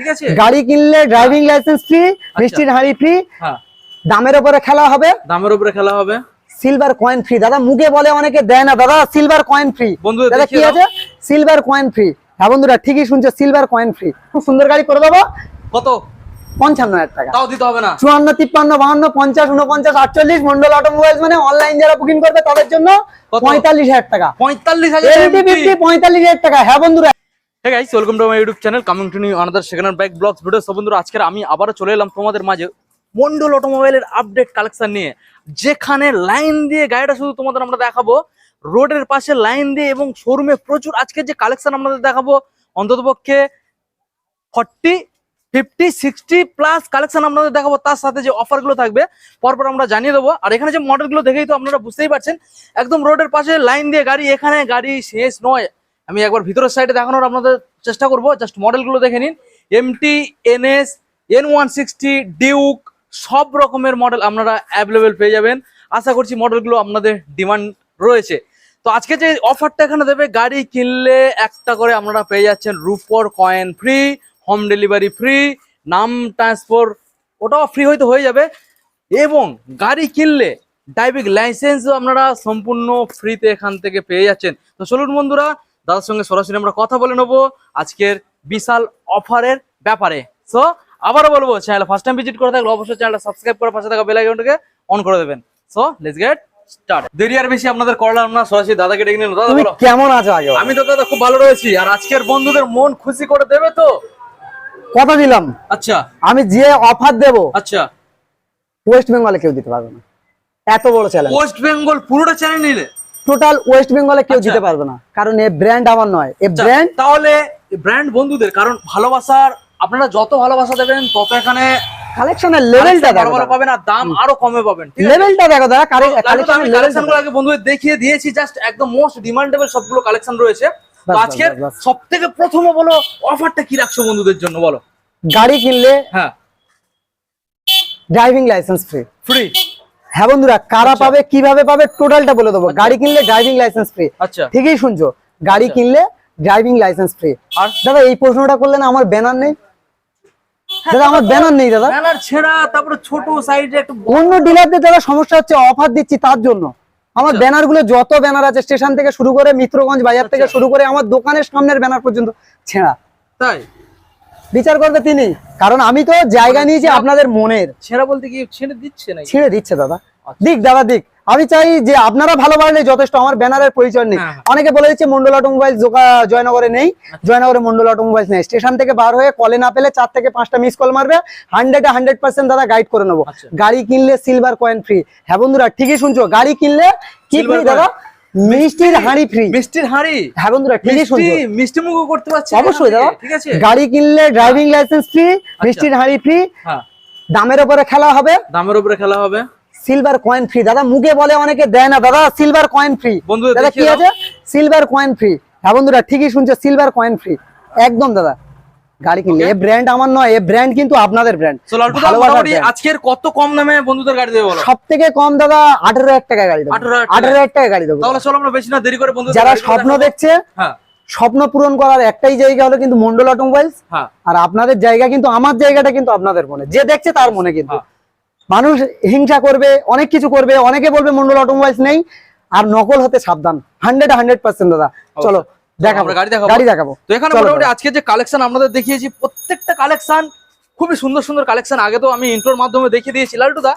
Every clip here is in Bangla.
ঠিক আছে? গাড়ি কিনলে ড্রাইভিং লাইসেন্স ফ্রি মিষ্টির হাঁড়ি ফ্রি হ্যাঁ। দামের উপরে খেলা হবে। দামের উপরে খেলা হবে? সিলভার কয়েন ফ্রি দাদা মুখে বলে অনেকে দেয় না। দাদা সিলভার কয়েন ফ্রি বন্ধুদের দাদা কি আছে? সিলভার কয়েন ফ্রি হ্যাঁ বন্ধুরা ঠিকই শুনছো সিলভার কয়েন ফ্রি খুব সুন্দর গাড়ি করে দেবো। কত? পঞ্চান্ন হাজার টাকা। তাও দিতে হবে না? চুয়ান্ন তিপ্পান্ন বাহান্ন পঞ্চাশ উনপঞ্চাশ আটচল্লিশ মন্ডল অটোমোবাইলস মানে অনলাইন যারা বুকিং করবে তাদের জন্য পঁয়তাল্লিশ হাজার টাকা। পঁয়তাল্লিশ হাজার পঁয়তাল্লিশ হাজার টাকা। হ্যাঁ বন্ধুরা Hey guys, welcome to my YouTube channel. Coming to you another second hand bike vlogs video. So বন্ধুরা আজকে আমি আবারও চলে এলাম তোমাদের মাঝে মন্ডল অটোমোবাইলের আপডেট কালেকশন নিয়ে। যেখানে লাইন দিয়ে গাড়িটা শুধু তোমাদের আমরা দেখাবো। রোডের পাশে লাইন দিয়ে এবং শোরুমে প্রচুর আজকে যে কালেকশন আপনাদের দেখাবো অন্ততপক্ষে forty fifty sixty plus collection আপনাদের দেখাবো। তার সাথে যে অফারগুলো থাকবে পরপর আমরা জানিয়ে দেবো। আর এখানে যে মডেলগুলো দেখেই তো আপনারা বুঝতেই পারছেন একদম রোডের পাশে লাইন দিয়ে গাড়ি এখানে গাড়ি শেষ নয়। আমি একবার ভিতরের সাইডে দেখানোর আপনাদের চেষ্টা করব। জাস্ট মডেলগুলো দেখে নিন। MT NS N one sixty Duke সব রকমের মডেল আপনারা অ্যাভেলেবেল পেয়ে যাবেন। আশা করছি মডেলগুলো আপনাদের ডিমান্ড রয়েছে। তো আজকে যে অফারটা এখানে দেবে, গাড়ি কিনলে একটা করে আপনারা পেয়ে যাচ্ছেন রুপোর coin free home delivery free নাম ট্রান্সফার ওটাও ফ্রি হয়তো হয়ে যাবে। এবং গাড়ি কিনলে ড্রাইভিং লাইসেন্সও আপনারা সম্পূর্ণ ফ্রিতে এখান থেকে পেয়ে যাচ্ছেন। তো চলুন বন্ধুরা দাদার সঙ্গে সরাসরি আমরা কথা বলে নেব আজকের বিশাল অফারের ব্যাপারে। সো আবারও বলব চ্যানেল ফার্স্ট টাইম ভিজিট করে থাকলে অবশ্যই চ্যানেলটা সাবস্ক্রাইব করে পাশে থাকা বেল আইকনটাকে অন করে দেবেন। সো লেটস গেট স্টার্ট দেরি আর বেশি আপনাদের করলাম না সরাসরি দাদাকে ডেকে দাদা বলো। কেমন আছো আগে আমি তো দাদা খুব ভালো রয়েছি আর আজকের বন্ধুদের মন খুশি করে দেবে তো? কথা দিলাম। আচ্ছা। আমি যে অফার দেব আচ্ছা। ওয়েস্ট বেঙ্গলে কেউ দিতে পারবে না। এত বড় চ্যালেঞ্জ ওয়েস্ট বেঙ্গল পুরোটা চ্যানেল নিলে? টোটাল ওয়েস্ট বেঙ্গলে কেউ আচ্ছা। দিতে পারবে না। কারণ এ ব্র্যান্ড আমার নয় এ আচ্ছা, ব্র্যান্ড তাহলে ব্র্যান্ড বন্ধুদের কারণ ভালোবাসার আপনারা যত ভালোবাসা দেবেন তত এখানে কালেকশনের লেভেলটা দেখো বড় পাবেন আর দাম আরও কমে পাবেন? লেভেলটা দেখো দাদা কালেকশনের কালেকশন আগে বন্ধুদের দেখিয়ে দিয়েছি জাস্ট একদম মোস্ট ডিমান্ডেবল সবগুলো কালেকশন রয়েছে। আজকের বাস, বাস। সব থেকে প্রথমে বলো অফারটা কি রাখছো বন্ধুদের জন্য বলো? গাড়ি কিনলে হ্যাঁ। ড্রাইভিং লাইসেন্স ফ্রি ফ্রি হ্যাঁ বন্ধুরা কারা আচ্ছা। পাবে কীভাবে পাবে টোটালটা বলে দেবো। গাড়ি কিনলে ড্রাইভিং লাইসেন্স ফ্রি আচ্ছা। ঠিকই শুনছো? গাড়ি আচ্ছা। কিনলে ড্রাইভিং লাইসেন্স ফ্রি আর? দাদা এই প্রশ্নটা করলে না আমার ব্যানার নেই? দাদা আমার ব্যানার নেই দাদা। ব্যানার ছেঁড়া তারপরে ছোট সাইডে একটু অন্য ডিলারদের দাদা সমস্যা হচ্ছে অফার দিচ্ছি তার জন্য। আমার আচ্ছা। ব্যানারগুলো যত ব্যানার আছে স্টেশন থেকে শুরু করে মিত্রগঞ্জ বাজার থেকে আচ্ছা। শুরু করে আমার দোকানের সামনের ব্যানার পর্যন্ত ছেঁড়া। তাই? বিচার করবে তিনি। কারণ আমি তো জায়গা নিয়েছি আপনাদের মনের। ছেঁড়া বলতে কি ছেড়ে দিচ্ছে নাকি? ছেড়ে দিচ্ছে দাদা। আচ্ছা। দিক দাদা দিক। আমি চাই যে আপনারা ভালো বাড়লে যথেষ্ট আমার ব্যানারের পরিচয় নেই। হ্যাঁ, হ্যাঁ। অনেকে বলে দিচ্ছে মন্ডল অটোমোবাইল জয়নগরে নেই। জয়নগরে মন্ডল অটোমোবাইলস নেই। স্টেশন থেকে বার হয়ে কলে না পেলে চার থেকে পাঁচটা মিস কল মারবে। হান্ড্রেড হান্ড্রেড পার্সেন্ট দাদা গাইড করে নেব। আচ্ছা। গাড়ি কিনলে সিলভার কয়েন ফ্রি হ্যাঁ বন্ধুরা ঠিকই শুনছো। গাড়ি কিনলে কি ফ্রি দাদা? মিষ্টির হাঁড়ি ফ্রি মিষ্টির হাঁড়ি? হ্যাঁ বন্ধুরা ঠিকই শুনছো মিষ্টি মুখও করতে পারছি অবশ্যই দাদা। ঠিক আছে। গাড়ি কিনলে ড্রাইভিং লাইসেন্স ফ্রি মিষ্টির হাঁড়ি ফ্রি হ্যাঁ। দামের উপরে খেলা হবে। দামের উপরে খেলা হবে। সিলভার কয়েন ফ্রি দাদা মুখে বলে অনেকে দেয় না। দাদা সিলভার কয়েন ফ্রি দাদা কি আছে? সিলভার কয়েন ফ্রি হ্যাঁ বন্ধুরা ঠিকই শুনছো সিলভার কয়েন ফ্রি একদম দাদা। গাড়ি কিনলে। Okay. এ ব্র্যান্ড আমার নয় এ ব্র্যান্ড কিন্তু আপনাদের ব্র্যান্ড আজকের কত কম দামে বন্ধুদের গাড়ি দেবে সব থেকে কম দাদা আঠারো হাজার টাকা গাড়ি দেবো। আঠারো হাজার টাকা গাড়ি দেবো। তাহলে চলো আমরা বেশি না দেরি করে বন্ধুদের যারা স্বপ্ন দেখছে হ্যাঁ। স্বপ্ন পূরণ করার একটাই জায়গা হলো কিন্তু মন্ডল অটোমোবাইলস হ্যাঁ। আর আপনাদের জায়গা কিন্তু আমার জায়গাটা কিন্তু আপনাদের মনে। যে দেখছে তার মনে কিন্তু। হ্যাঁ। মানুষ হিংসা করবে অনেক কিছু করবে অনেকে বলবে মন্ডল অটোমোবাইলস নেই আর নকল হতে সাবধান। হান্ড্রেড হান্ড্রেড পার্সেন্ট দাদা। চলো দেখাবো। গাড়ি দেখাবো। গাড়ি দেখাবো। তো এখানে মোটামুটি আজকে যে কালেকশন আপনাদের দেখিয়েছি প্রত্যেকটা কালেকশন খুবই সুন্দর সুন্দর কালেকশন আগে তো আমি ইন্টোর মাধ্যমে দেখিয়ে দিয়েছি লালটু দা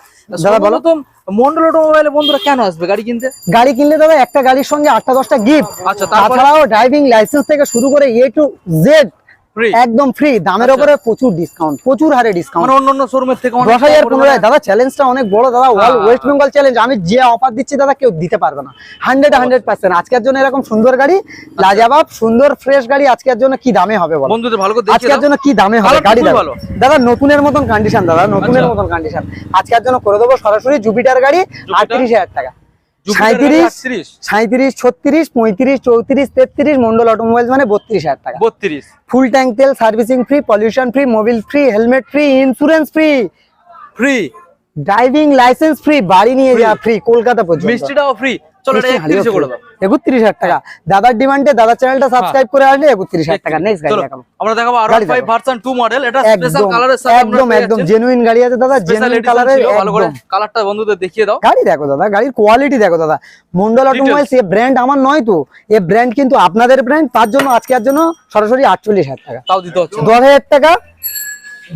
বলো। তো মন্ডল অটোমোবাইলে বন্ধুরা কেন আসবে গাড়ি কিনতে? গাড়ি কিনলে দাদা একটা গাড়ির সঙ্গে আটটা দশটা গিফট আচ্ছা তাছাড়াও ড্রাইভিং লাইসেন্স থেকে শুরু করে এ টু জেড একদম ফ্রি দামের আচ্ছা। উপরে প্রচুর ডিসকাউন্ট প্রচুর হারে ডিসকাউন্ট অন্য অন্য শোরুমের থেকে দশ হাজার পনেরো হাজার দাদা চ্যালেঞ্জটা অনেক বড় দাদা। ওয়েস্ট বেঙ্গল চ্যালেঞ্জ আমি যে অফার দিচ্ছি দাদা কেউ দিতে পারবে না। হান্ড্রেড হান্ড্রেড পার্সেন্ট আজকের জন্য এরকম সুন্দর গাড়ি লাজাবাব সুন্দর ফ্রেশ গাড়ি আজকের জন্য কি দামে হবে বলো? বন্ধুদের ভালো করে আজকের জন্য কি দামে হবে? গাড়ি দাদা। নতুনের মতন কন্ডিশন দাদা নতুনের আচ্ছা। মতন কন্ডিশন আজকের জন্য করে দেবো সরাসরি জুপিটার গাড়ি আটত্রিশ হাজার টাকা। সাঁত্রিশ 38, ছত্রিশ পঁয়ত্রিশ চৌত্রিশ তেত্রিশ মন্ডল অটোমোবাইল মানে বত্রিশ হাজার টাকা। 32 ফুল ট্যাঙ্ক তেল servicing free pollution free Mobil free helmet free insurance free free driving license free বাড়ি নিয়ে যাওয়া ফ্রি কলকাতা পর্যন্ত। মিষ্টিটাও ফ্রি চলো এটা নিশ্চয়ই একত্রিশে করে দাও। একত্রিশ হাজার টাকা। দাদার ডিমান্ডে দাদার চ্যানেলটা সাবস্ক্রাইব করে আসলে একত্রিশ হাজার টাকা। নেক্সট গাড়ি দেখাবো। আমরা দেখাবো আর ফাইভ ভার্সন টু মডেল এটা স্পেশাল কালারের সাথে একদম একদম। জেনুইন গাড়ি আছে দাদা জেনুইন কালারের ভালো করে কালারটা বন্ধুদের দেখিয়ে দাও। গাড়ি দেখো দাদা গাড়ির কোয়ালিটি দেখো দাদা। মন্ডল অটোমোবাইলস ব্র্যান্ড আমার নয় তো। এ ব্র্যান্ড কিন্তু আপনাদের ব্র্যান্ড তার জন্য আজকের জন্য সরাসরি আটচল্লিশ হাজার টাকা। তাও দিতে হচ্ছে। দশ হাজার টাকা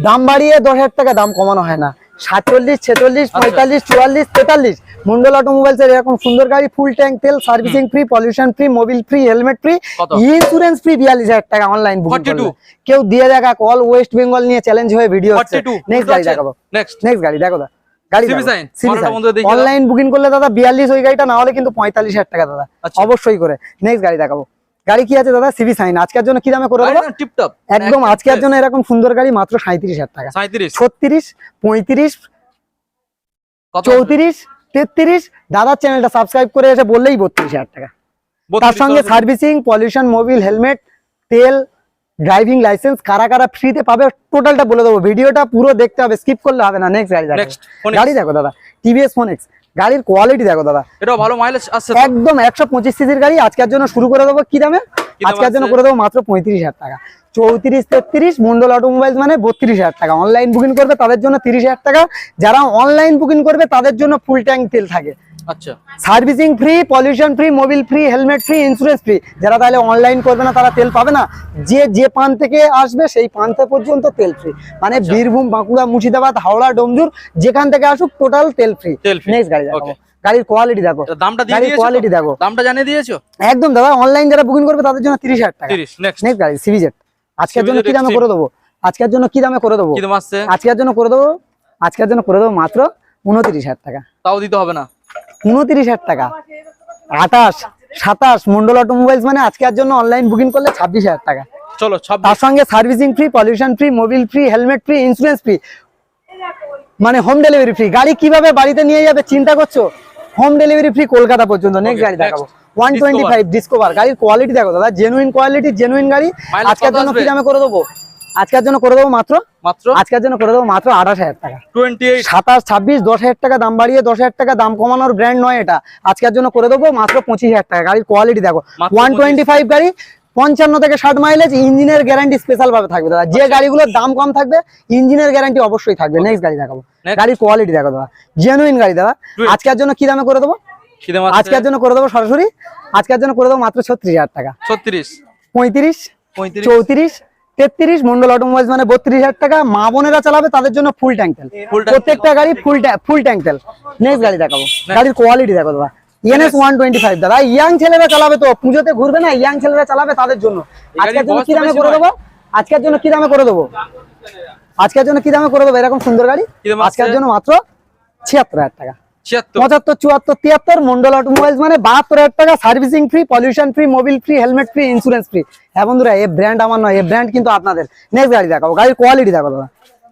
দাম বাড়িয়ে দশ হাজার টাকা দাম কমানো হয় না। সাতচল্লিশ ছেচল্লিশ আচ্ছা। পঁয়তাল্লিশ চুয়াল্লিশ তেতাল্লিশ। মন্ডল অটোমোবাইলস এর এরকম সুন্দর গাড়ি ফুল ট্যাঙ্ক তেল servicing free pollution free Mobil free helmet free? Insurance free বিয়াল্লিশ হাজার টাকা অনলাইন বুকিং 42 কেউ দিয়ে দেখা কল ওয়েস্ট বেঙ্গল নিয়ে চ্যালেঞ্জ হয়ে ভিডিও হচ্ছে। 42 নেক্সট গাড়ি দেখাবো। নেক্সট নেক্সট গাড়ি দেখো অনলাইন বুকিং করলে দাদা বিয়াল্লিশ ওই গাড়িটা না হলে কিন্তু পঁয়তাল্লিশ হাজার টাকা দাদা। আচ্ছা। অবশ্যই করে। নেক্সট গাড়ি দেখাবো। গাড়ি কি আছে দাদা? সিভি সাইন আজকের জন্য কি দামে করে দেবো? টিপটপ একদম আজকের জন্য এরকম সুন্দর গাড়ি মাত্র সাঁত্রিশ হাজার টাকা। 37 ছত্রিশ পঁয়ত্রিশ চৌত্রিশ তেত্রিশ। দাদার চ্যানেলটা সাবস্ক্রাইব করে এসে বললেই বত্রিশ হাজার টাকা। তার সঙ্গে সার্ভিসিং পলিউশন মোবিল হেলমেট তেল ড্রাইভিং লাইসেন্স কারা কারা ফ্রিতে পাবে টোটালটা বলে দেবো। ভিডিওটা পুরো দেখতে হবে স্কিপ করলে হবে না। নেক্সট গাড়ি দেখো। গাড়ি দেখো দাদা। টিভিএস ফোনেক্স গাড়ির কোয়ালিটি দেখো দাদা। এটাও ভালো মাইলেজ আসছে একদম একশো পঁচিশ সিসির গাড়ি। আজকের জন্য শুরু করে দেবো। কি দামে? আজকের জন্য করে দেবো মাত্র পঁয়ত্রিশ হাজার টাকা। চৌত্রিশ তেত্রিশ মন্ডল অটোমোবাইল মানে বত্রিশ হাজার টাকা। অনলাইন বুকিং করবে তাদের জন্য তিরিশ হাজার টাকা। যারা অনলাইন বুকিং করবে তাদের জন্য ফুল ট্যাঙ্ক তেল থাকে। আচ্ছা। Servicing free pollution free Mobil free helmet free insurance free যারা তাহলে অনলাইন করবে না তারা তেল পাবে না। যে যে পান থেকে আসবে সেই পান্তে পর্যন্ত তেল ফ্রি মানে আচ্ছা। বীরভূম বাঁকুড়া মুর্শিদাবাদ হাওড়া ডোমজুর যেখান থেকে আসুক টোটাল তেল ফ্রি নেক্সট গাড়ি দেখো গাড়ির কোয়ালিটি দেখো। দামটা গাড়ির কোয়ালিটি দেখো। দামটা জানিয়ে দিয়েছ? একদম দাদা অনলাইন যারা বুকিং করবে তাদের জন্য তিরিশ হাজার টাকা। নেক্সট গাড়ি সিভিজেট আজকের জন্য কি দামে করে দেবো? আজকের জন্য কি দামে করে দেবো? আজকের জন্য করে দেবো আজকের জন্য করে দেবো মাত্র উনত্রিশ হাজার টাকা। তাও দিতে হবে না। উনত্রিশ হাজার টাকা। আঠাশ সাতাশ মন্ডল অটোমোবাইলস মানে আজকের জন্য অনলাইন বুকিং করলে ছাব্বিশ হাজার টাকা। চলো 26 তার সঙ্গে servicing free pollution free Mobil free helmet free insurance free মানে হোম ডেলিভারি ফ্রি গাড়ি কীভাবে বাড়িতে নিয়ে যাবে চিন্তা করছ? হোম ডেলিভারি ফ্রি কলকাতা পর্যন্ত। নেক্সট গাড়ি দেখাবো. ওয়ান টোয়েন্টি ফাইভ ডিসকভার গাড়ির কোয়ালিটি দেখো দাদা জেনুইন কোয়ালিটি জেনুইন গাড়ি। আজকের জন্য কি দামে করে দেবো। আজকের জন্য করে দেবো মাত্র? মাত্র? আজকের জন্য করে দেবো মাত্র আঠাশ হাজার টাকা। 28 সাতাশ ছাব্বিশ দশ হাজার টাকা দাম বাড়িয়ে দশ হাজার টাকা দাম কমানোর ব্র্যান্ড নয় এটা। আজকের জন্য করে দেবো মাত্র পঁচিশ হাজার টাকা। গাড়ির কোয়ালিটি দেখো। ওয়ান টোয়েন্টি ফাইভ গাড়ি পঞ্চান্ন থেকে ষাট মাইলেজ ইঞ্জিনের গ্যারান্টি স্পেশাল ভাবে থাকবে দাদা। যে গাড়িগুলোর দাম কম থাকবে ইঞ্জিনের গ্যারান্টি অবশ্যই থাকবে। নেক্সট গাড়ি দেখাবো। গাড়ির কোয়ালিটি দেখো দাদা জেনুইন গাড়ি দাদা. আজকের জন্য কি দামে করে দেবো? আজকের জন্য করে দেবো সরাসরি। আজকের জন্য করে দেবো মাত্র ছত্রিশ হাজার টাকা। 36 পঁয়ত্রিশ চৌত্রিশ তেত্রিশ মন্ডল অটোমোবাইলস মানে বত্রিশ হাজার টাকা। মা বোনেরা চালাবে তাদের জন্য ফুল ট্যাঙ্ক তেল। প্রত্যেকটা গাড়ি ফুল ফুল ট্যাঙ্ক তেল। নেক্সট গাড়ি দেখাবো। গাড়ির কোয়ালিটি দেখো দাদা। ওয়ান টোয়েন্টি ফাইভ দাদা ইয়াং ছেলেরা চালাবে তো পুজোতে ঘুরবে না ইয়াং ছেলেরা চালাবে তাদের জন্য। আজকের জন্য কি দামে করে দেবো? আজকের জন্য কি দামে করে দেবো? আজকের জন্য কি দামে করে দেবো? এরকম সুন্দর গাড়ি? আজকের জন্য মাত্র ছিয়াত্তর হাজার টাকা। পঁচাত্তর চুয়াত্তর তিয়াত্তর মন্ডল অটোমোবাইলস মানে বাহাত্তর হাজার টাকা servicing free pollution free Mobil free helmet free insurance free হ্যাঁ বন্ধুরা এই ব্র্যান্ড আমার নয় এই ব্র্যান্ড কিন্তু আপনাদের। নেক্সট গাড়ি দেখাবো। গাড়ির কোয়ালিটি দেখো দাদা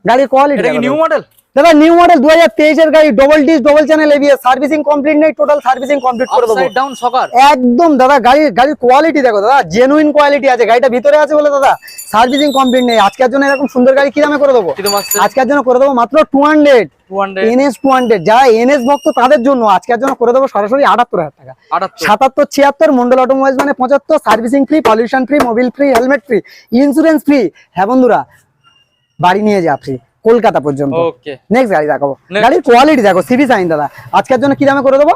গাড়ির কোয়ালিটি নিউ মডেল দাদা নিউ মডেল দু হাজার তেইশের গাড়ি double disc double channel ABS servicing complete নেই টোটাল সার্ভিসিং কমপ্লিট করে দেবো। ডাউন সকার একদম দাদা গাড়ির গাড়ির কোয়ালিটি দেখো দাদা জেনুইন কোয়ালিটি আছে। গাড়িটা ভিতরে আছে বলে দাদা সার্ভিসিং কমপ্লিট নেই। আজকের জন্য এরকম সুন্দর গাড়ি কি দামে করে দেবো? আজকের জন্য করে দেবো মাত্র two hundred 200 NS two hundred যারা এনএস ভক্ত তাদের জন্য আজকের জন্য করে দেবো সরাসরি আটাত্তর হাজার টাকা। সাতাত্তর ছিয়াত্তর মন্ডল মানে পঁচাত্তর servicing free pollution free Mobil free helmet free insurance free হ্যাঁ বন্ধুরা বাড়ি নিয়ে যা ফ্রি কলকাতা পর্যন্ত। নেক্সট গাড়ি দেখাবো. গাড়ির কোয়ালিটি দেখো সিবি সাইন দাদা। আজকের জন্য কি দামে করে দেবো?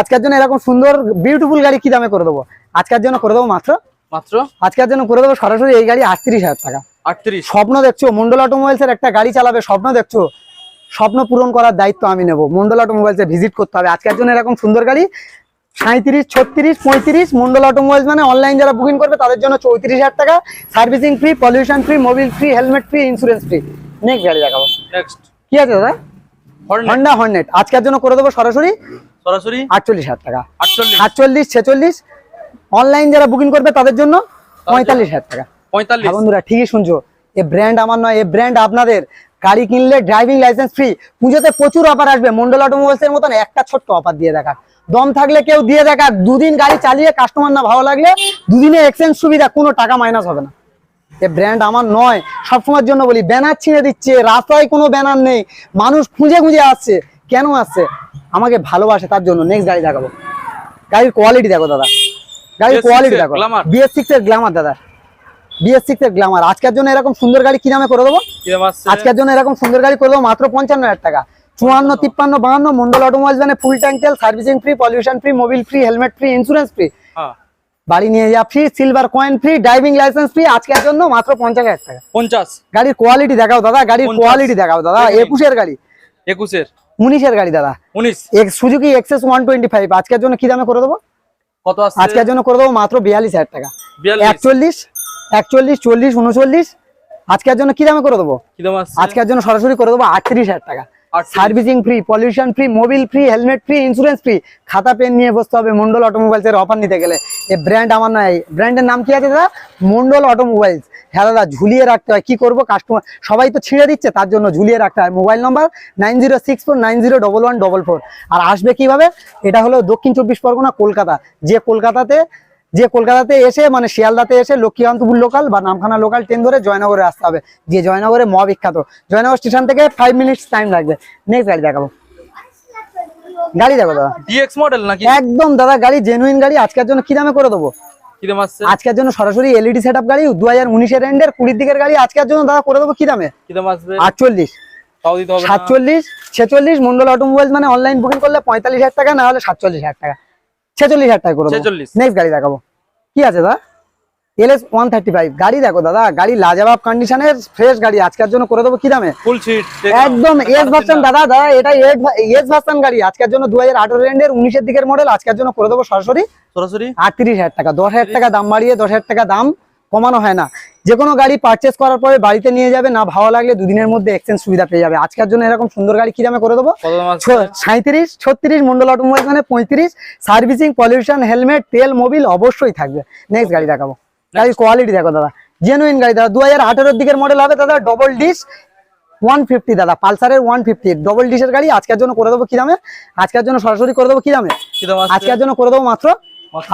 আজকের জন্য এরকম সুন্দর বিউটিফুল গাড়ি কি দামে করে দেবো? আজকের জন্য করে দেবো মাত্র? মাত্র? আজকের জন্য করে দেবো সরাসরি এই গাড়ি আটত্রিশ হাজার টাকা। 38 স্বপ্ন দেখছ মন্ডল অটোমোবাইলস এর একটা গাড়ি চালাবে স্বপ্ন দেখছ? স্বপ্ন পূরণ করার দায়িত্ব আমি নেব। মন্ডল অটোমোবাইলস এ ভিজিট করতে হবে। আজকের জন্য এরকম সুন্দর গাড়ি সাঁত্রিশ ছত্রিশ পঁয়ত্রিশ মন্ডল অটোমোবাইলস মানে অনলাইন যারা বুকিং করবে তাদের জন্য চৌত্রিশ হাজার টাকা। Servicing free pollution free Mobil free helmet free insurance free next গাড়ি দেখাবো। নেক্সট কি আছে দাদা? হন্ডা হর্নেট আজকের জন্য করে দেবো সরাসরি? সরাসরি? আটচল্লিশ হাজার টাকা। 48 সাতচল্লিশ ছেচল্লিশ। অনলাইন যারা বুকিং করবে তাদের জন্য পঁয়তাল্লিশ হাজার টাকা। হ্যাঁ 45 বন্ধুরা ঠিকই শুনছো। এ ব্র্যান্ড আমার নয় এ ব্র্যান্ড আপনাদের। গাড়ি কিনলে ড্রাইভিং লাইসেন্স ফ্রি পুজোতে প্রচুর অফার আসবে। মন্ডল অটোমোবাইলস এর মতন একটা ছোট্ট অফার দিয়ে দেখা। দম থাকলে কেউ দিয়ে দেখা। দুদিন গাড়ি চালিয়ে কাস্টমার না ভালো লাগলে দুদিনে এক্সচেঞ্জ সুবিধা কোনো টাকা মাইনাস হবে না। এ ব্র্যান্ড আমার নয়। সবসময়ের জন্য বলি ব্যানার ছিঁড়ে দিচ্ছে রাস্তায় কোনো ব্যানার নেই। মানুষ খুঁজে খুঁজে আসছে। কেন আসছে? আমাকে ভালোবাসে তার জন্য নেক্সট গাড়ি দেখাবো। গাড়ির কোয়ালিটি দেখো দাদা। গাড়ির কোয়ালিটি দেখো। বিএস সিক্স এর গ্ল্যামার দাদা। বিএস সিক্স এর গ্ল্যামার আজকের জন্য এরকম সুন্দর গাড়ি কি নামে করে দেবো? আজকের জন্য এরকম সুন্দর গাড়ি করে দেবো মাত্র পঞ্চান্ন হাজার টাকা। চুয়ান্ন তিপ্পান্ন বাহান্ন মন্ডল অটোমোবাইলস মানে ফুল ট্যাঙ্ক তেল servicing free pollution free Mobil free helmet free insurance free বাড়ি নিয়ে যাওয়া free silver coin free driving license free আজকের জন্য মাত্র পঞ্চাশ হাজার টাকা। পঞ্চাশ। গাড়ির কোয়ালিটি দেখাও দাদা গাড়ির কোয়ালিটি দেখাও দাদা। একুশের গাড়ি। একুশের। উনিশের গাড়ি দাদা। উনিশ। Suzuki Access one twenty five আজকের জন্য কি দামে করে দেবো? কত আজকের জন্য করে দেবো মাত্র বিয়াল্লিশ হাজার টাকা। একচল্লিশ একচল্লিশ চল্লিশ উনচল্লিশ আজকের জন্য কি দামে করে দেবো? কি দাম আসছে? আজকের জন্য সরাসরি করে দেবো আটত্রিশ হাজার টাকা। Servicing free pollution free Mobil free helmet free insurance free খাতা পেন নিয়ে বসতে হবে মন্ডল অটোমোবাইলস এর অফার নিতে গেলে। এই ব্র্যান্ড আমার নয় ব্র্যান্ডের নাম কি আছে দাদা? মন্ডল অটোমোবাইলস হ্যাঁ দাদা, ঝুলিয়ে রাখতে হয়। কি করব? কাস্টমার সবাই তো ছিঁড়ে দিচ্ছে, তার জন্য ঝুলিয়ে রাখতে হয়। Mobile number nine zero six four nine zero double one double four আর আসবে কীভাবে? এটা হলো দক্ষিণ চব্বিশ পরগনা, কলকাতা। যে কলকাতাতে যে কলকাতাতে এসে মানে শিয়ালদাতে এসে লক্ষ্মীকান্তপুর লোকাল বা নামখানা লোকাল ট্রেন ধরে জয়নগরে আসতে হবে। যে জয়নগরে মহাবিখ্যাত। জয়নগর স্টেশন থেকে ফাইভ মিনিটস টাইম লাগবে। নেক্সট গাড়ি দেখাবো। গাড়ি দেখো দাদা। ডিএক্স মডেল নাকি? একদম দাদা গাড়ি জেনুইন গাড়ি। আজকের জন্য কি দামে করে দেবো? আজকের জন্য সরাসরি এলইডি সেট আপ গাড়ি দু হাজার উনিশের এন্ডের কুড়ির দিকের গাড়ি। আজকের জন্য দাদা করে দেবো কি দামে? আটচল্লিশ? সাতচল্লিশ ছেচল্লিশ। মন্ডল অটোমোবাইল মানে অনলাইন বুকিং করলে পঁয়তাল্লিশ হাজার টাকা না হলে সাতচল্লিশ হাজার টাকা। ছেচল্লিশ হাজার টাকা করে দেবো। নেক্সট গাড়ি দেখাবো। কি আছে দাদা? এলএস ওয়ান থার্টি ফাইভ গাড়ি দেখো দাদা গাড়ি লাজাবাব কন্ডিশনের ফ্রেশ গাড়ি। আজকের জন্য করে দেবো কি দামে? একদম এস ভার্সন দাদা দাদা এটা এস ভার্সন গাড়ি। আজকের জন্য দু হাজার আঠারো রেন্ডের উনিশের দিকের মডেল আজকের জন্য করে দেবো সরাসরি। সরাসরি? আটত্রিশ হাজার টাকা। দশ হাজার টাকা দাম বাড়িয়ে দশ হাজার টাকা দাম। কমানো হয় না। যে কোনো গাড়ি পারচেস করার পরে বাড়িতে নিয়ে যাবে না ভালো লাগলে দুদিনের মধ্যে এক্সচেঞ্জ সুবিধা পেয়ে যাবে। আজকের জন্য এরকম সুন্দর গাড়ি কি দামে করে দেবো? সাঁত্রিশ ছত্রিশ মন্ডল অটোমোবাইল মানে পঁয়ত্রিশ। সার্ভিসিং পলিউশন হেলমেট তেল মোবিল অবশ্যই থাকবে। নেক্সট গাড়ি দেখাবো। গাড়ির কোয়ালিটি দেখো দাদা। জেনুইন গাড়ি দাদা দু হাজার দিকের মডেল হবে দাদা ডবল ডিস ওয়ান ফিফটি দাদা। পালসারের ওয়ান ফিফটি ডবল ডিসের গাড়ি আজকের জন্য করে দেবো কি দামে? আজকের জন্য সরাসরি করে দেবো কি দামে? আজকের জন্য করে দেবো মাত্র?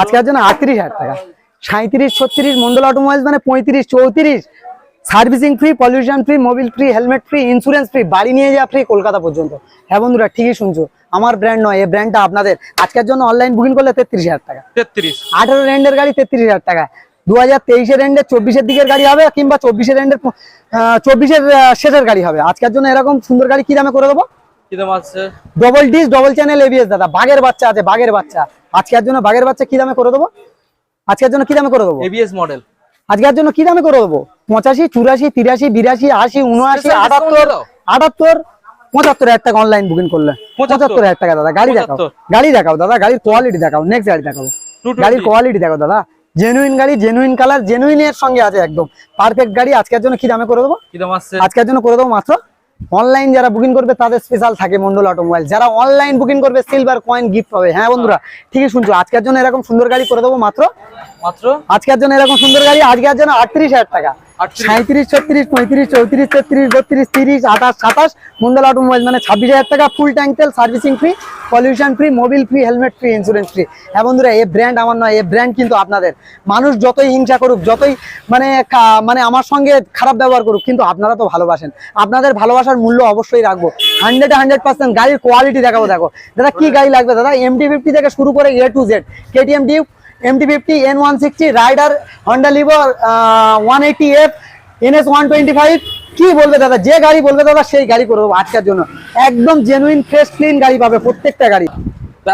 আজকের জন্য আটত্রিশ হাজার টাকা। সাঁত্রিশ ছত্রিশ মন্ডল অটোমোবাইলস মানে পঁয়ত্রিশ চৌত্রিশ। Servicing free pollution free Mobil free helmet free insurance free বাড়ি নিয়ে যাওয়া ফ্রি কলকাতা পর্যন্ত। হ্যাঁ বন্ধুরা ঠিকই শুনছো। আমার ব্র্যান্ড নয় এই ব্র্যান্ডটা আপনাদের। আজকের জন্য অনলাইন বুকিং করলে তেত্রিশ হাজার টাকা। তেত্রিশ। আঠারো রেন্ডের গাড়ি তেত্রিশ হাজার টাকা। দু হাজার তেইশের রেন্ডের চব্বিশের দিকের গাড়ি হবে কিংবা চব্বিশের রেন্ডের চব্বিশের শেষের গাড়ি হবে। আজকের জন্য এরকম সুন্দর গাড়ি কি দামে করে দেবো? Double disc double channel ABS দাদা। বাঘের বাচ্চা আছে বাঘের বাচ্চা। আজকের জন্য বাঘের বাচ্চা কি দামে করে দেবো? আজকের জন্য কি দামে করে দেবো? এবিএস মডেল আজকের জন্য কি দামে করে দেবো? পঁচাশি চুরাশি তিরাশি বিরাশি আশি উনআশি আটাত্তর আটাত্তর পঁচাত্তর হাজার টাকা অনলাইন বুকিং করলে। পঁচাত্তর? হাজার টাকা দাদা গাড়ি দেখাও। গাড়ি দেখাও দাদা গাড়ির কোয়ালিটি দেখাও নেক্সট গাড়ি দেখাও গাড়ির কোয়ালিটি দেখো দাদা। জেনুইন গাড়ি জেনুইন কালার জেনুইন এর সঙ্গে আছে একদম। পারফেক্ট গাড়ি আজকের জন্য কি দামে করে দেবো? আজকের জন্য করে দেবো মাত্র অনলাইন যারা বুকিং করবে তাদের স্পেশাল থাকে মন্ডল অটোমোবাইল যারা অনলাইন বুকিং করবে সিলভার কয়েন গিফট পাবে। হ্যাঁ বন্ধুরা ঠিকই শুনছো। আজকের জন্য এরকম সুন্দর গাড়ি করে দেবো মাত্র? মাত্র? আজকের জন্য এরকম সুন্দর গাড়ি আজকের জন্য আটত্রিশ হাজার টাকা। 38 সাঁত্রিশ ছত্রিশ পঁয়ত্রিশ চৌত্রিশ তেত্রিশ বত্রিশ তিরিশ আঠাশ সাতাশ মন্ডল অটোমোবাইল মানে ছাব্বিশ হাজার টাকা ফুল ট্যাঙ্ক তেল servicing free pollution free Mobil free helmet free insurance free হ্যাঁ বন্ধুরা এই ব্র্যান্ড আমার নয় এই ব্র্যান্ড কিন্তু আপনাদের। মানুষ যতই হিংসা করুক যতই মানে মানে আমার সঙ্গে খারাপ ব্যবহার করুক কিন্তু আপনারা তো ভালোবাসেন। আপনাদের ভালোবাসার মূল্য অবশ্যই রাখব। হান্ড্রেড হান্ড্রেড পার্সেন্ট গাড়ির কোয়ালিটি দেখাবো দেখো। দাদা কি গাড়ি লাগবে? দাদা এমটি ফিফটি থেকে শুরু করে A to Z KTM Duke MT fifty N one sixty Raider Honda liver one eighty F NS one twenty five কি বলবে দাদা? যে গাড়ি বলবে দাদা সেই গাড়ি করে দেবো আজকের জন্য। একদম জেনুইন ফ্রেশ ক্লিন গাড়ি পাবে প্রত্যেকটা গাড়ি।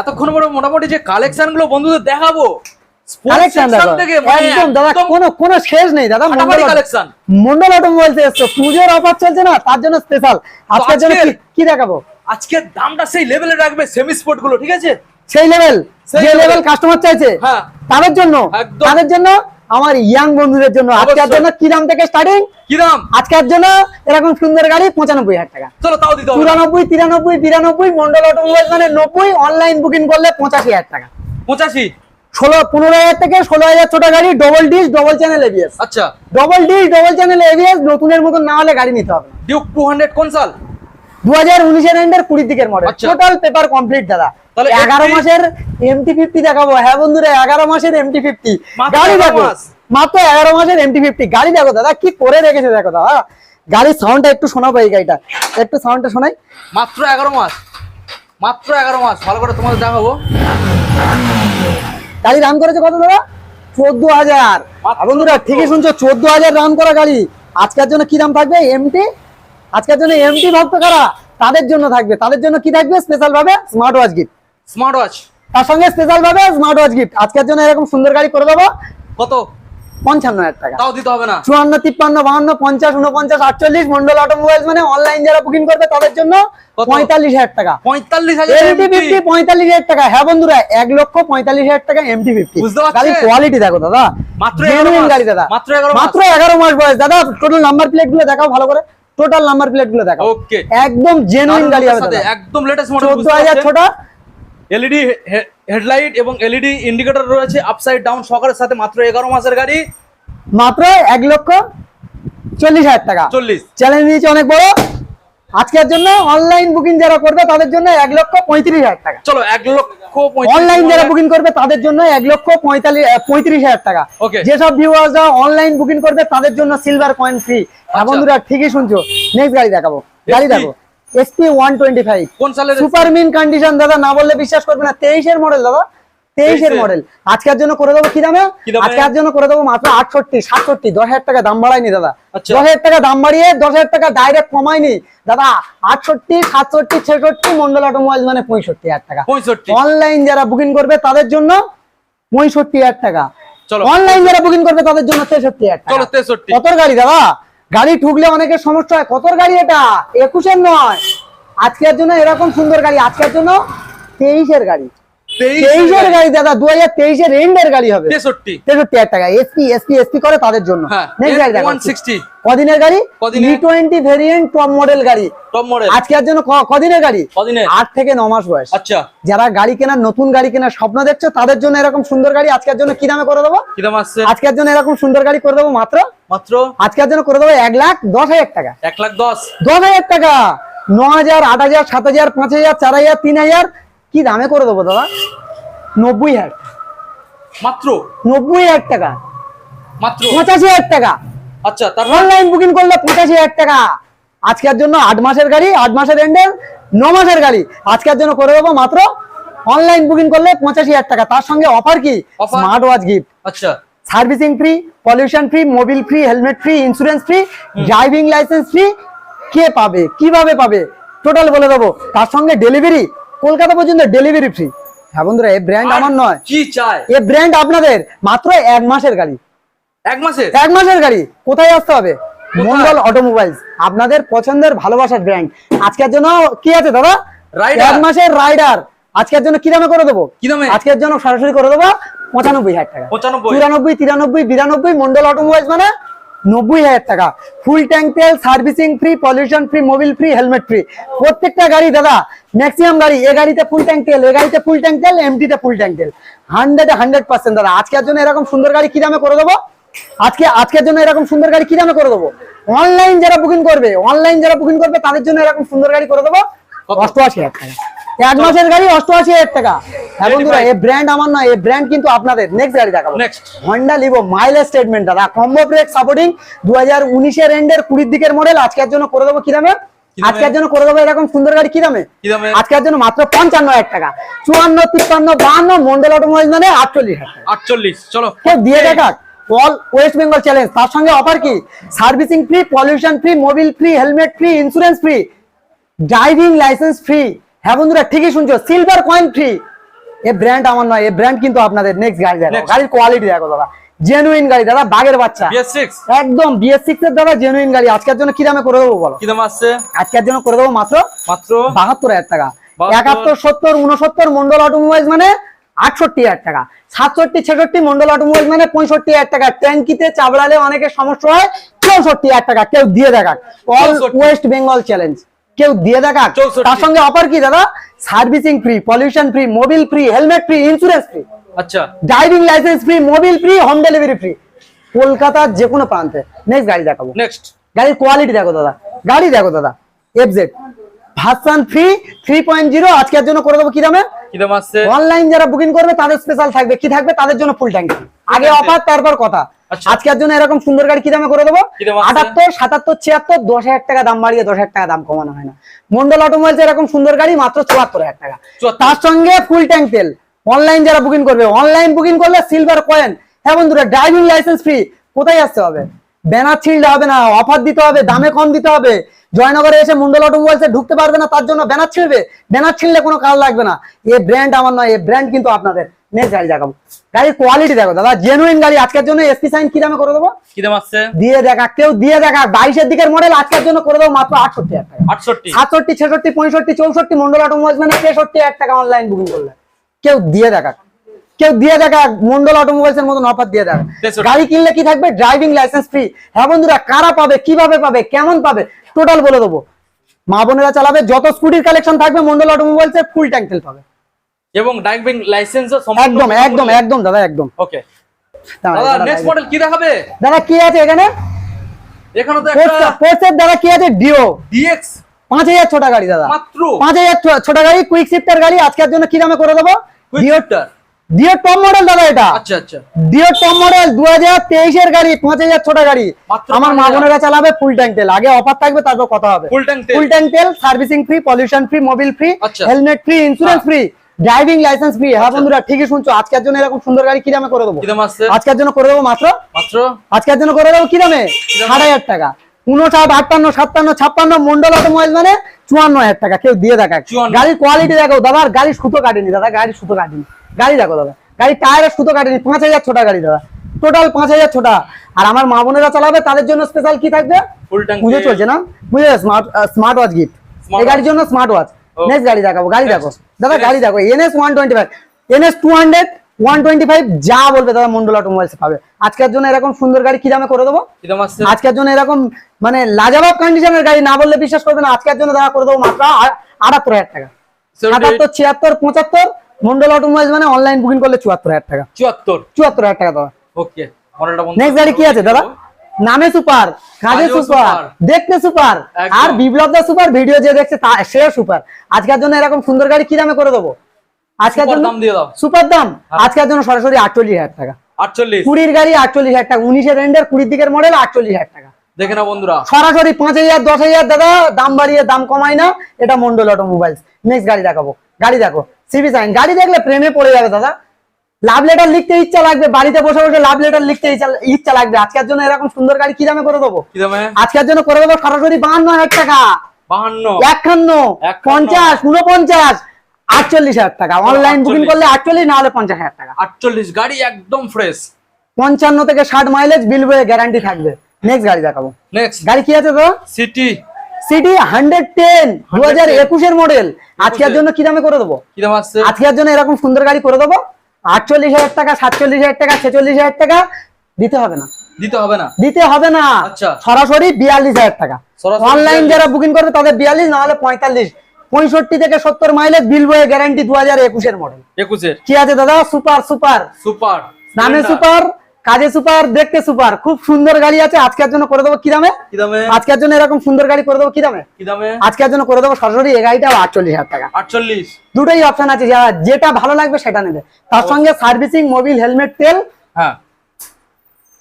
এতক্ষণ পরে মোটামুটি যে কালেকশনগুলো বন্ধুদের দেখাবো। মানে একদম দাদা কোনো কোনো শেষ নেই দাদা ফাটাফাটি মন্ডল collection। মন্ডল পুজোর অফার চলছে না তার জন্য স্পেশাল আজকের জন্য কি দেখাবো? আজকের দামটা সেই লেভেলে রাখবে সেমি স্পোর্টগুলো ঠিক আছে? সেই লেভেল যে লেভেল কাস্টমার চাইছে হ্যাঁ। তাদের জন্য তাদের জন্য আমার ইয়াং বন্ধুদের জন্য। আজকের। জন্য কি দাম থেকে স্টার্টিং কি দাম? আজকের জন্য এরকম সুন্দর গাড়ি পঁচানব্বই হাজার টাকা। চলো তাও দিতে চুরানব্বই তিরানব্বই বিরানব্বই মন্ডল অটোমোবাইল মানে নব্বই অনলাইন বুকিং করলে পঁচাশি হাজার টাকা। পঁচাশি? ষোলো পনেরো হাজার থেকে ষোলো হাজার ছোট গাড়ি double disc double channel ABS আচ্ছা। Double disc double channel ABS নতুনের মতন না হলে গাড়ি নিতে হবে ডিউক টু হান্ড্রেড কোন সাল? দু হাজার উনিশের এন্ডের কুড়ি দিকের মডেল। টোটাল পেপার কমপ্লিট দাদা। তাহলে এগারো 80 মাসের এমটি ফিফটি দেখাবো। হ্যাঁ বন্ধুরা এগারো মাসের এমটি ফিফটি গাড়ি দেখো। মাত্র এগারো মাসের এমটি ফিফটি গাড়ি দেখো দাদা কি করে রেখেছে দেখো দাদা। গাড়ির সাউন্ডটা একটু শোনাবো এই গাড়িটা। একটু সাউন্ডটা শোনাই। মাত্র এগারো মাস। মাত্র এগারো মাস। ভালো করে তোমাদের দেখাবো। গাড়ি রান করেছে কত দাদা? চোদ্দ হাজার। বন্ধুরা ঠিকই শুনছো চোদ্দ হাজার রান করা গাড়ি। আজকের জন্য কি দাম থাকবে? এমটি আজকের জন্য এমটি ভক্ত কারা তাদের জন্য থাকবে। তাদের জন্য কি থাকবে? স্পেশাল ভাবে smart watch gift smart watch তার সঙ্গে স্পেশাল ভাবে স্মার্ট ওয়াচ গিফট আজকের জন্য এরকম সুন্দর গাড়ি করে দেবো। কত? পঞ্চান্ন হাজার টাকা। তাও দিতে হবে না। চুয়ান্ন তিপ্পান্ন বাহান্ন পঞ্চাশ উনপঞ্চাশ আটচল্লিশ মন্ডল অটোমোবাইলস মানে অনলাইন যারা বুকিং করবে তাদের জন্য পঁয়তাল্লিশ হাজার টাকা। পঁয়তাল্লিশ হাজার এমটি ফিফটি পঁয়তাল্লিশ হাজার টাকা। হ্যাঁ বন্ধুরা এক লক্ষ পঁয়তাল্লিশ হাজার টাকা এমটি ফিফটি? গাড়ির কোয়ালিটি দেখো দাদা। মাত্র Genuine 11 গাড়ি দাদা। মাত্র 11 মাত্র এগারো মাস বয়স। দাদা টোটাল নাম্বার প্লেটগুলো দেখাও ভালো করে। টোটাল নাম্বার প্লেটগুলো দেখাও। ওকে একদম জেনুইন গাড়ি হবে একদম লেটেস্ট মডেল চোদ্দ হাজার ছোটা। এলইডি হেডলাইট এবং এলইডি ইন্ডিকেটর রয়েছে আপসাইড ডাউন সকালের সাথে মাত্র এগারো মাসের গাড়ি। মাত্র এক লক্ষ চল্লিশ হাজার টাকা। চল্লিশ। চ্যালেঞ্জ নিয়েছে অনেক বড়। আজকের জন্য অনলাইন বুকিং যারা করবে তাদের জন্য এক লক্ষ পঁয়ত্রিশ হাজার টাকা। চলো এক লক্ষ অনলাইন যারা বুকিং করবে তাদের জন্য এক লক্ষ পঁয়তাল্লিশ পঁয়ত্রিশ হাজার টাকা। যেসব ভিউয়ার্সরা অনলাইন বুকিং করবে তাদের জন্য সিলভার কয়েন ফ্রি বন্ধুরা ঠিকই শুনছো। নেক্সট গাড়ি দেখাবো। গাড়ি দেখো SP one twenty five super mint super mint condition দাদা না বললে বিশ্বাস করবে না। তেইশের মডেল দাদা। তেইশের মডেল আজকের জন্য করে দেবো কি দামে? আজকের জন্য করে দেবো মাত্র আটষট্টি সাতষট্টি দশ হাজার টাকা দাম বাড়ায়নি দাদা। আচ্ছা। দশ হাজার টাকা দাম বাড়িয়ে দশ হাজার টাকা ডাইরেক্ট কমায়নি। দাদা আটষট্টি সাতষট্টি ছেষট্টি মন্ডল অটোমোবাইল মানে পঁয়ষট্টি হাজার টাকা। অনলাইন যারা বুকিং করবে তাদের জন্য পঁয়ষট্টি হাজার টাকা। চলো। অনলাইন যারা বুকিং করবে তাদের জন্য তেষট্টি হাজার টাকা। কতর গাড়ি দাদা? গাড়ি ঠুকলে অনেকের সমস্যা হয়। কতর গাড়ি এটা? একুশের নয়। আজকের জন্য এরকম সুন্দর গাড়ি। আজকের জন্য তেইশের গাড়ি। তেইশের গাড়ি। দাদা দু হাজার তেইশের এন্ডের গাড়ি হবে। তেষট্টি। তেষট্টি হাজার টাকা। এসপি এসপি এসপি করে তাদের জন্য। Next গাড়ি দেখাচ্ছি। ওয়ান সিক্সটি কদিনের গাড়ি? E twenty variant top model গাড়ি। টপ মডেল আজকের জন্য কদিনের গাড়ি? আট থেকে ন মাস বয়স। আচ্ছা। যারা গাড়ি কেনার নতুন গাড়ি কেনার স্বপ্ন দেখছ তাদের জন্য এরকম সুন্দর গাড়ি আজকের জন্য কি দামে করে দেবো? কি দাম আসছে? আজকের জন্য এরকম সুন্দর গাড়ি করে দেবো মাত্র? মাত্র? আজকের জন্য করে দেবো এক লাখ দশ হাজার টাকা। এক লাখ দশ। দশ হাজার টাকা। ন হাজার আট হাজার সাত হাজার পাঁচ হাজার চার হাজার তিন হাজার কি দামে করে দেবো দাদা? নব্বই হাজার। মাত্র? নব্বই হাজার টাকা। মাত্র? পঁচাশি হাজার টাকা। আচ্ছা তারপর অনলাইন বুকিং করলে পঁচাশি হাজার টাকা। আজকের জন্য আট মাসের গাড়ি আট মাসের এন্ডের ন মাসের গাড়ি। আজকের জন্য করে দেবো মাত্র অনলাইন বুকিং করলে পঁচাশি হাজার টাকা। তার সঙ্গে অফার কি? স্মার্ট ওয়াচ গিফট আচ্ছা। Servicing free pollution free Mobil free helmet free insurance free driving license free কে পাবে? কীভাবে পাবে? টোটাল বলে দেবো। তার সঙ্গে ডেলিভারি কলকাতা পর্যন্ত ডেলিভারি ফ্রি হ্যাঁ বন্ধুরা এই ব্র্যান্ড আমার নয়। কি চায় এ ব্র্যান্ড আপনাদের মাত্র এক মাসের গাড়ি। এক মাসে এক মাসের গাড়ি। কোথায় আসতে হবে? মন্ডল অটোমোবাইলস আপনাদের পছন্দের ভালোবাসার ব্র্যান্ড আজকের জন্য কি আছে দাদা। এক মাসের রাইডার আজকের জন্য কি দামে করে দেবো? কি দামে? আজকের জন্য সরাসরি করে দেবো পঁচানব্বই হাজার টাকা। পঁচানব্বই। চুরানব্বই তিরানব্বই বিরানব্বই মন্ডল অটোমোবাইলস মানে নব্বই হাজার টাকা। ফুল ট্যাঙ্ক তেল servicing free pollution free Mobil free helmet free প্রত্যেকটা গাড়ি দাদা ম্যাক্সিমাম গাড়ি এ গাড়িতে ফুল ট্যাঙ্ক তেল এ গাড়িতে ফুল ট্যাঙ্ক তেল এমটিতে ফুল ট্যাঙ্ক তেল। হান্ড্রেড হান্ড্রেড পার্সেন্ট দাদা আজকের জন্য এরকম সুন্দর গাড়ি কি দামে করে দেবো? আজকে আজকের জন্য এরকম সুন্দর গাড়ি কি দামে করে দেবো? অনলাইন যারা বুকিং করবে অনলাইন যারা বুকিং করবে তাদের জন্য এরকম সুন্দর গাড়ি করে দেবো? অষ্টআশি হাজার টাকা। এক মাসের গাড়ি অষ্টআশি হাজার টাকা। হ্যাঁ বন্ধুরা এই ব্র্যান্ড আমার নয় এই ব্র্যান্ড কিন্তু আপনাদের নেক্সট গাড়ি দেখাবো। Next. Honda Livo mileage statement দাদা। কম্বো ব্রেক সাপোর্টিং দু হাজার উনিশের এন্ডের কুড়ির দিকের মডেল আজকের জন্য করে দেবো কি দামে? আজকের জন্য করে দেবো এরকম সুন্দর গাড়ি কি দামে? কি দামে? আজকের জন্য মাত্র পঞ্চান্ন হাজার টাকা। চুয়ান্ন তিপ্পান্ন বাহান্ন মন্ডল অটোমোবাইল মানে আটচল্লিশ হাজার আটচল্লিশ চলো। কেউ দিয়ে অল ওয়েস্ট বেঙ্গল চ্যালেঞ্জ তার সঙ্গে অফার কি? Servicing free pollution free Mobil free helmet free insurance free driving license free হ্যাঁ বন্ধুরা ঠিকই শুনছো। সিলভার কয়েন ফ্রি এ ব্র্যান্ড আমার নয় এ ব্র্যান্ড কিন্তু আপনাদের নেক্সট গাড়ি দেখো গাড়ির কোয়ালিটি দেখো দাদা। জেনুইন গাড়ি দাদা বাগের বাচ্চা। একদম বিএস সিক্স এর দাদা জেনুইন গাড়ি। আজকের জন্য কি দামে করে দেবো বলো? কি দাম আসছে? আজকের জন্য করে দেবো মাত্র মাত্র? বাহাত্তর হাজার টাকা। একাত্তর সত্তর উনসত্তর মন্ডল অটোমোবাইল মানে আটষট্টি হাজার টাকা। সাতষট্টি ছেষট্টি মন্ডল অটোমোবাইল মানে পঁয়ষট্টি হাজার টাকা। ট্যাঙ্কিতে চাবড়ালে অনেকের সমস্যা হয় চৌষট্টি হাজার টাকা। কেউ দিয়ে দেখাক। অল ওয়েস্ট বেঙ্গল চ্যালেঞ্জ কেউ দিয়ে 64 তার সঙ্গে অফার কি দাদা? Servicing free pollution free Mobil free helmet free insurance free আচ্ছা। Driving license free Mobil free home delivery free কলকাতার যে কোনো প্রান্তে। নেক্সট গাড়ি দেখাবো। নেক্সট গাড়ির কোয়ালিটি দেখো দাদা। গাড়ি দেখো দাদা। FZ version free three point zero আজকের জন্য করে দেবো কি দামে? কি দাম আসছে? অনলাইন যারা বুকিং করবে তাদের স্পেশাল থাকবে। কি থাকবে? তাদের জন্য ফুল ট্যাঙ্ক আগে অফার তারপর কথা। আজকের জন্য এরকম সুন্দর গাড়ি কি দামে করে দেবো? আটাত্তর সাতাত্তর ছিয়াত্তর দশ হাজার টাকা দাম বাড়িয়ে দশ হাজার টাকা দাম কমানো হয় না। মন্ডল অটোমোবাইলস এরকম সুন্দর গাড়ি মাত্র চুয়াত্তর হাজার টাকা। তার সঙ্গে ফুল ট্যাঙ্ক তেল। অনলাইন যারা বুকিং করবে অনলাইন বুকিং করলে সিলভার কয়েন হ্যাঁ বন্ধুরা ড্রাইভিং লাইসেন্স ফ্রি কোথায় আসতে হবে? ব্যানার ছিঁড়লে হবে না অফার দিতে হবে দামে কম দিতে হবে। জয়নগরে এসে মন্ডল অটোমোবাইলস ঢুকতে পারবে না তার জন্য ব্যানার ছিঁড়বে। ব্যানার ছিঁড়লে কোনো কাজ লাগবে না। এই ব্র্যান্ড আমার নয় এই ব্র্যান্ড কিন্তু আপনাদের। নেক্সট গাড়ি দেখাবো। গাড়ির কোয়ালিটি দেখো দাদা জেনুইন গাড়ি আজকের জন্য এসপি সাইন কি দামে করে দেবো? কি দাম আসছে? দিয়ে দেখা কেউ দিয়ে দেখা বাইশের দিকের মডেল আজকের জন্য করে দেবো মাত্র আটষট্টি হাজার টাকা। আটষট্টি? সাতষট্টি ছেষট্টি পঁয়ষট্টি চৌষট্টি মন্ডল অটোমোবাইলস মানে তেষট্টি এক টাকা অনলাইন বুকিং করলে। কেউ দিয়ে দেখা কেউ দিয়ে দেখা মন্ডল অটোমোবাইলস এর মতন অফার দিয়ে দেখা। গাড়ি কিনলে কি থাকবে? ড্রাইভিং লাইসেন্স ফ্রি হ্যাঁ বন্ধুরা কারা পাবে কীভাবে পাবে কেমন পাবে টোটাল বলে দেবো। মা বোনেরা চালাবে যত স্কুটির কালেকশন থাকবে মন্ডল অটোমোবাইলস এর ফুল ট্যাঙ্ক তেল পাবে। এবং ড্রাইভিং লাইসেন্স একদম একদম একদম দাদা একদম। ওকে দাদা নেক্সট মডেল কি দেখাবে? দাদা কি আছে এখানে? এখানে তো একটা পোর্সের দাদা কি আছে? ডিও ডিএক্স পাঁচ হাজার ছোটা গাড়ি দাদা। মাত্র। পাঁচ হাজার ছোটা গাড়ি কুইক শিফটার গাড়ি আজকের জন্য কি দামে করে দেবো? ডিও কুইকটার ডিও টপ মডেল দাদা এটা। আচ্ছা আচ্ছা। ডিও টপ মডেল দু হাজার তেইশের গাড়ি পাঁচ হাজার ছোটা গাড়ি। আমার মা 5000 বোনেরা চালাবে ফুল ট্যাঙ্ক তেল। আগে অফার থাকবে তারপর কথা হবে। ফুল ট্যাঙ্ক তেল। ফুল ট্যাঙ্ক তেল servicing free pollution free Mobil free. Helmet free insurance free driving license free হ্যাঁ আচ্ছা। বন্ধুরা ঠিকই শুনছো। আজকের জন্য এরকম সুন্দর গাড়ি কি দামে করে দেবো? আজকের জন্য করে দেবো মাত্র? মাত্র? আজকের জন্য করে দেবো কি দামে? ষাট হাজার টাকা। উনষাট আটান্ন সাতান্ন ছাপ্পান্ন মন্ডল অটোমোবাইল মানে চুয়ান্ন হাজার টাকা। কেউ দিয়ে দেখা গাড়ির কোয়ালিটি দেখো দাদা আর গাড়ির সুতো কাটেনি দাদা গাড়ির সুতো কাটেনি। গাড়ি দেখো দাদা গাড়ি টায়ারের সুতো কাটেনি পাঁচ হাজার ছোটা গাড়ি দাদা। টোটাল পাঁচ হাজার ছোটা। আর আমার মা বোনেরা চালাবে তাদের জন্য স্পেশাল কি থাকবে? বুঝে চলছে না? বুঝে স্মার্ট স্মার্ট ওয়াচ গিফট এই গাড়ির জন্য স্মার্ট ওয়াচ. নেক্সট গাড়ি দেখাবো গাড়ি দেখো। দাদা গাড়ি দেখো NS one twenty five NS two hundred one twenty five যা বলবে দাদা মন্ডল অটোমোবাইলস পাবে। আজকের জন্য এরকম সুন্দর গাড়ি কি দামে করে দেবো? আজকের জন্য এরকম মানে লাজাবাব কন্ডিশনের গাড়ি না বললে বিশ্বাস করবে না। আজকের জন্য দাদা করে দেবো মাত্র আটাত্তর হাজার টাকা। 78 সাতাত্তর ছিয়াত্তর পঁচাত্তর মন্ডল অটোমোবাইলস মানে অনলাইন বুকিং করলে চুয়াত্তর হাজার টাকা। চুয়াত্তর। চুয়াত্তর হাজার টাকা দাদা। ওকে নেক্সট গাড়ি কি আছে দাদা? নামে সুপার কাজে সুপার। দেখতে সুপার। আর বিপ্লব দা সুপার ভিডিও যে দেখছে সে সুপার। আজকের জন্য এরকম সুন্দর গাড়ি কি দামে করে দেবো? আজকের জন্য সুপার দাম? হ্যাঁ। আজকের জন্য সরাসরি আটচল্লিশ হাজার টাকা। আটচল্লিশ। কুড়ির গাড়ি আটচল্লিশ হাজার টাকা উনিশের রেন্ডের কুড়ির দিকের মডেল আটচল্লিশ হাজার টাকা। দেখে না বন্ধুরা। সরাসরি পাঁচ হাজার দশ হাজার দাদা দাম বাড়িয়ে দাম কমায় না। এটা মন্ডল অটোমোবাইলস নেক্সট গাড়ি দেখাবো। গাড়ি দেখো। সিবি সাইন গাড়ি দেখলে প্রেমে পড়ে যাবে দাদা। লাভ লেটার লিখতে ইচ্ছা লাগবে বাড়িতে বসে বসে লাভ লেটার লিখতে ইচ্ছা- লাগবে। আজকের জন্য এরকম সুন্দর গাড়ি কি দামে করে দেবো? আজকের জন্য করে দেবো সরাসরি বাহান্ন হাজার টাকা। বাহান্ন। একান্ন। পঞ্চাশ উনপঞ্চাশ আটচল্লিশ হাজার টাকা। অনলাইন বুকিং করলে আটচল্লিশ না হলে পঞ্চাশ হাজার টাকা। আটচল্লিশ গাড়ি একদম ফ্রেশ পঞ্চান্ন থেকে ষাট মাইলেজ বিল বয়ে গ্যারান্টি থাকবে। নেক্সট গাড়ি দেখাবো। নেক্সট গাড়ি কি আছে তো? সিটি সিটি হান্ড্রেড টেন দু হাজার একুশের মডেল আজকের জন্য কি দামে করে দেবো? কি দাম আজকের জন্য এরকম সুন্দর গাড়ি করে দেবো। আটচল্লিশ হাজার টাকা সাতচল্লিশ হাজার টাকা ছেচল্লিশ হাজার টাকা দিতে হবে না। দিতে হবে না? দিতে হবে না। আচ্ছা। সরাসরি বিয়াল্লিশ হাজার টাকা। অনলাইন যারা বুকিং করবে তাদের বিয়াল্লিশ না হলে পঁয়তাল্লিশ। পঁয়ষট্টি থেকে সত্তর মাইলেজ বিল বয়ে গ্যারান্টি দু হাজার একুশের মডেল একুশের। কি আছে দাদা? সুপার সুপার সুপার নামে সুপার কাজে সুপার দেখতে সুপার। খুব সুন্দর গাড়ি আছে আজকের জন্য করে দেবো কি দামে? কি দামে? আজকের জন্য এরকম সুন্দর গাড়ি করে দেবো কি দামে? কি দামে? আজকের জন্য করে দেবো সরাসরি এই গাড়িটা আটচল্লিশ হাজার টাকা। আটচল্লিশ। দুটোই অপশন আছে যারা যেটা ভালো লাগবে সেটা নেবে। তার সঙ্গে সার্ভিসিং মোবিল হেলমেট তেল। হ্যাঁ।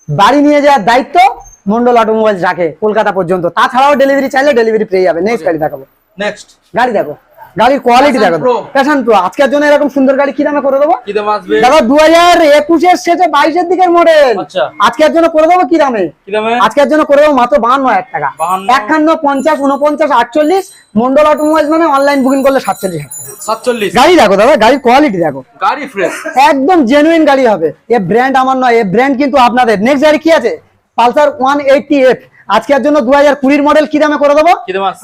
বাড়ি নিয়ে যাওয়ার দায়িত্ব মন্ডল অটোমোবাইলস রাখে কলকাতা পর্যন্ত। তাছাড়াও ডেলিভারি চাইলে ডেলিভারি পেয়ে যাবে। নেক্সট গাড়ি দেখাবো। নেক্সট গাড়ি দেখো গাড়ির কোয়ালিটি দেখো। প্যাশন প্রো আজকের জন্য এরকম সুন্দর গাড়ি কি দামে করে দেবো? দাদা দু হাজার একুশের শেষে বাইশের দিকের মডেল আচ্ছা। আজকের জন্য করে দেবো কি দামে? আজকের জন্য করে দেবো মাত্র বাহান্ন হাজার টাকা। একান্ন পঞ্চাশ উনপঞ্চাশ আটচল্লিশ মন্ডল অটোমোবাইলস মানে অনলাইন বুকিং করলে সাতচল্লিশ সাতচল্লিশ। গাড়ি দেখো দাদা গাড়ির কোয়ালিটি দেখো। গাড়ি ফ্রেশ একদম জেনুইন গাড়ি হবে। এ ব্র্যান্ড আমার নয় এ ব্র্যান্ড কিন্তু আপনাদের। নেক্সট গাড়ি কি আছে? পালসার ওয়ান এইটটি এফ আজকের জন্য দু হাজার কুড়ির মডেল কি দামে করে দেবো?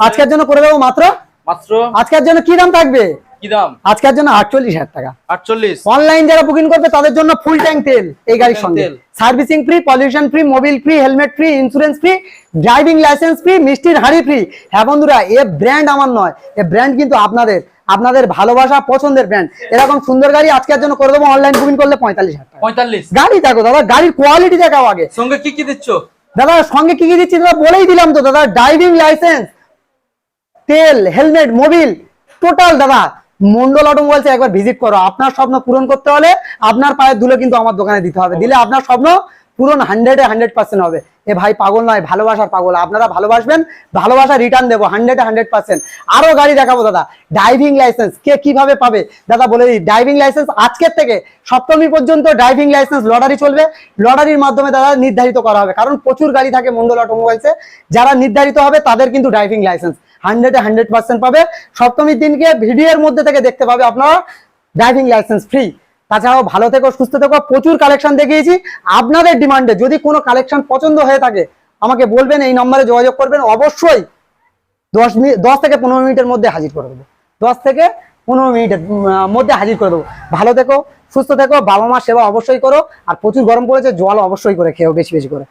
আজকের জন্য করে দেবো মাত্র মাত্র? আজকের জন্য কি দাম থাকবে? কি দাম? আজকের জন্য আটচল্লিশ হাজার টাকা। আটচল্লিশ? অনলাইন যারা বুকিং করবে তাদের জন্য ফুল ট্যাঙ্ক তেল এই গাড়ির সঙ্গে। Servicing free pollution free Mobil free helmet free insurance free driving license free মিষ্টির হাড়ি ফ্রি হ্যাঁ বন্ধুরা এ ব্র্যান্ড আমার নয়। এ ব্র্যান্ড কিন্তু আপনাদের। আপনাদের ভালোবাসা পছন্দের ব্র্যান্ড এরকম সুন্দর গাড়ি আজকের জন্য করে দেবো। অনলাইন বুকিং করলে পঁয়তাল্লিশ হাজার পঁয়তাল্লিশ? গাড়ি দেখো দাদা গাড়ির কোয়ালিটি দেখাও আগে। সঙ্গে কি কি দিচ্ছ? দাদা সঙ্গে কি কি দিচ্ছি? দাদা বলেই দিলাম তো দাদা ড্রাইভিং লাইসেন্স তেল, হেলমেট, মোবিল, টোটাল দাদা। মন্ডল অটোমোবাইলস একবার ভিজিট করো। আপনার স্বপ্ন পূরণ করতে হলে আপনার পায়ের ধুলো কিন্তু আমার দোকানে দিতে হবে। দিলে আপনার স্বপ্ন পূরণ হান্ড্রেডে হান্ড্রেড পার্সেন্ট হবে। এ ভাই পাগল নয়, ভালোবাসার পাগল। আপনারা ভালোবাসবেন, ভালোবাসা রিটার্ন দেবো হান্ড্রেডে হান্ড্রেড পার্সেন্ট আরও গাড়ি দেখাবো, দাদা। ড্রাইভিং লাইসেন্স কে কীভাবে পাবে? দাদা, বলে দিই ড্রাইভিং লাইসেন্স আজকের থেকে সপ্তমী পর্যন্ত ড্রাইভিং লাইসেন্স লটারি চলবে। লটারির মাধ্যমে দাদা নির্ধারিত করা হবে। কারণ প্রচুর গাড়ি থাকে মন্ডল অটোমোবাইলসে। যারা নির্ধারিত হবে তাদের কিন্তু ড্রাইভিং লাইসেন্স হান্ড্রেডে হান্ড্রেড পার্সেন্ট পাবে। সপ্তমীর দিনকে ভিডিওর মধ্যে থেকে দেখতে পাবে আপনারা। ড্রাইভিং লাইসেন্স ফ্রি তাছাড়াও ভালো থেকো, সুস্থ থেকো। প্রচুর কালেকশন দেখিয়েছি। আপনাদের ডিমান্ডে যদি কোনো কালেকশন পছন্দ হয়ে থাকে, আমাকে বলবেন, এই নম্বরে যোগাযোগ করবেন। অবশ্যই দশ মিনিট দশ থেকে পনেরো মিনিটের মধ্যে হাজির করে দেবো। দশ থেকে পনেরো মিনিটের মধ্যে হাজির করে দেবো। ভালো থেকো, সুস্থ থেকো। বাবা মার সেবা অবশ্যই করো। আর প্রচুর গরম পড়েছে, জল অবশ্যই করে খেও বেশি বেশি করে।